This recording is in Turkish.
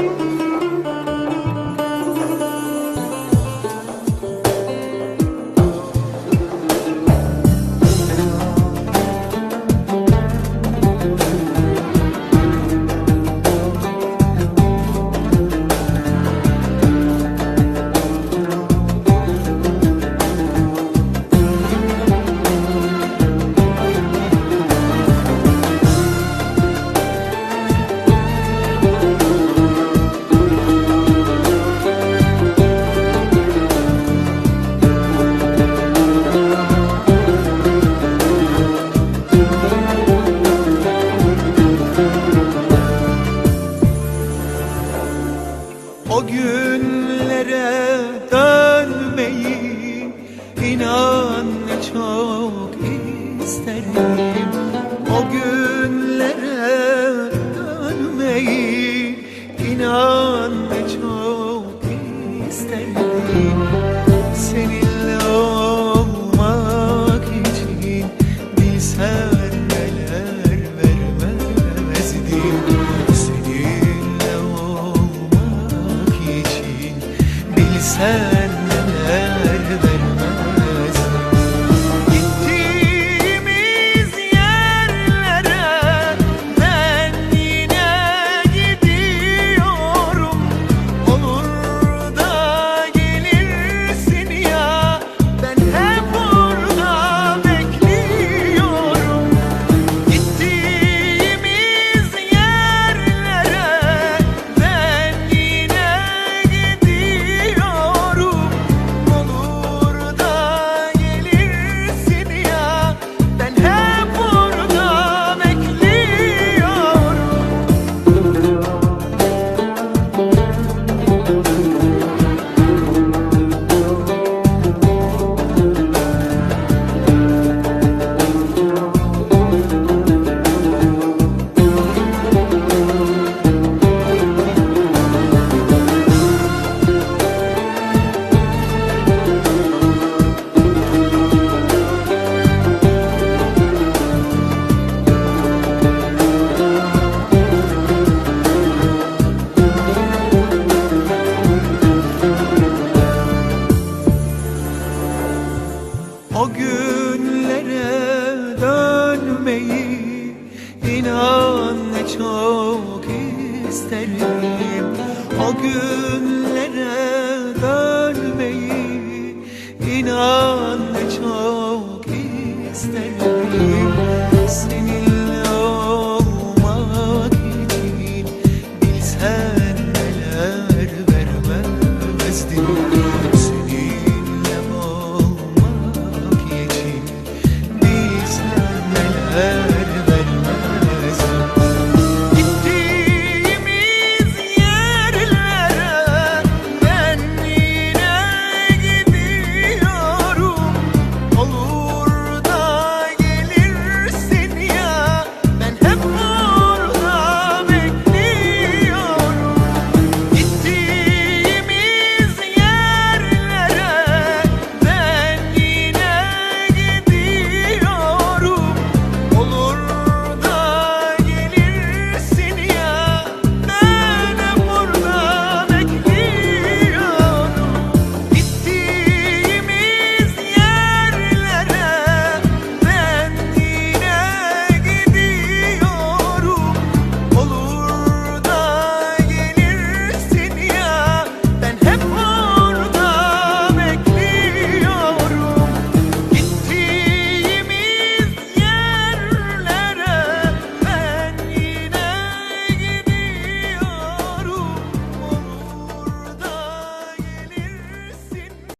O inan çok isterim. O günlere dönmeyi inan çok isterim. Seninle olmak için bilsen neler vermezdim O günlere dönmeyi inan ne çok isterim. O günlere dönmeyi inan ne çok isterim.